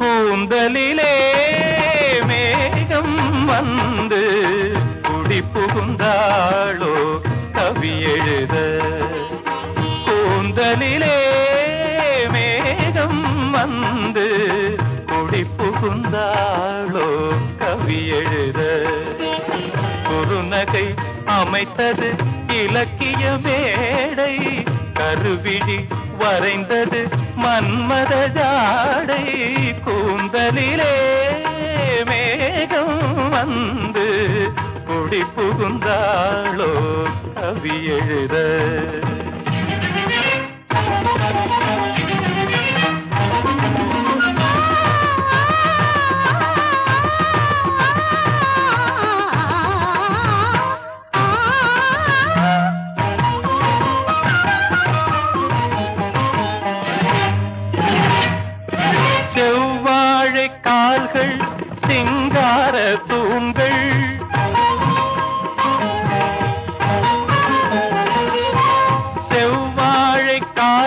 கூந்தலிலே மேகம் வந்து குடி புகுந்தாளோ கவி எழுத. கூந்தலிலே மேகம் வந்து குடி புகுந்தாளோ கவி எழுத. குறுநகை அமைத்தது. இலக்கிய மேடை கருவிழி வரைந்தது. மன்மத ஜாடை கூந்தலிலே மேகம் வந்து குடி புகுந்தாளோ கவி எழுத.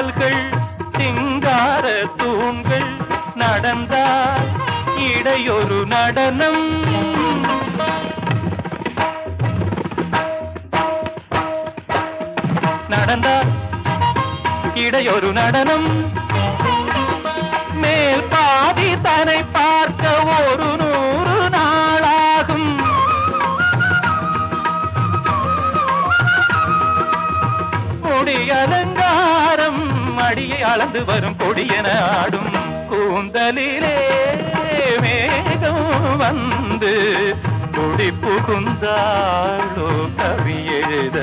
கால்கள் சிங்கார தூண்கள் நடந்தால் இடையொரு நடனம். நடந்தால் இடையொரு நடனம். அடியை அளந்து வரும் கொடியென ஆடும் கூந்தலிலே மேகம் வந்து கொடி புகுந்தாளோ கவி எழுத.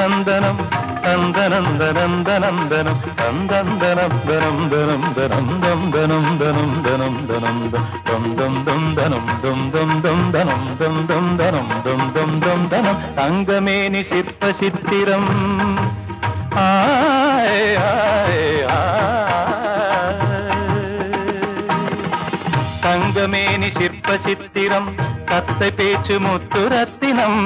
நந்தனம் தந்தனந்தனந்தனந்தனம் தந்தந்தனந்தனந்தனம் தனம் தம் தனம் தனம் தனம் தனம் தம் தம் தம் தனம் தம் தம் தம் தனம் தம் தம் தனம் தம் தம் தம் தனம் தங்கமேனி சிற்ப சித்திரம் ஆய் தங்கமேனி சிற்ப சித்திரம் கத்தை பேச்சு முத்து ரத்தினம்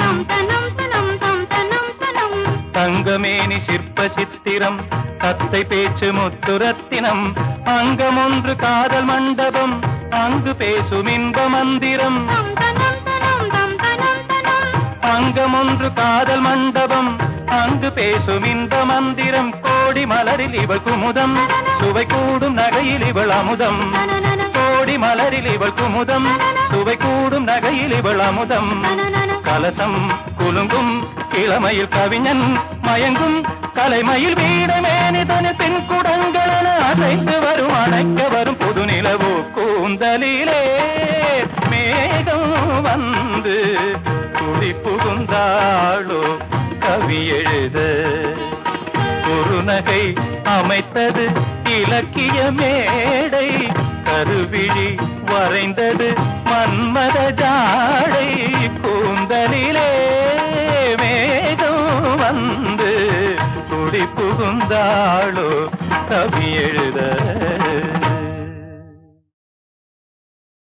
தங்கமேனி சிற்ப சித்திரம் தத்தை பேச்சு முத்துரத்தினம். அங்கம் ஒன்று காதல் மண்டபம் அங்கு பேசும் இன்ப மந்திரம். அங்கம் ஒன்று காதல் மண்டபம் அங்கு பேசும் இந்த மந்திரம். கோடி மலரில் இவள் குமுதம் சுவை கூடும் நகையில் இவள் அமுதம். கோடி மலரில் இவள் குமுதம் சுவை கூடும் நகையில் இவள் அமுதம். கலசம் குலுங்கும் இளமையில் கவிஞன் மயங்கும் கலைமயில் வீடமேனிதன பின் குடங்களென அசைந்து வரும் அணைக்க வரும் புது நிலவு கூந்தலிலே. மேகம் வந்து குடி புகுந்தாளோ கவி எழுத. குறுநகை அமைத்தது இலக்கிய மேடை கருவிழி வரைந்தது மன்மதஜா புகுந்தாளோ? கவி எழுத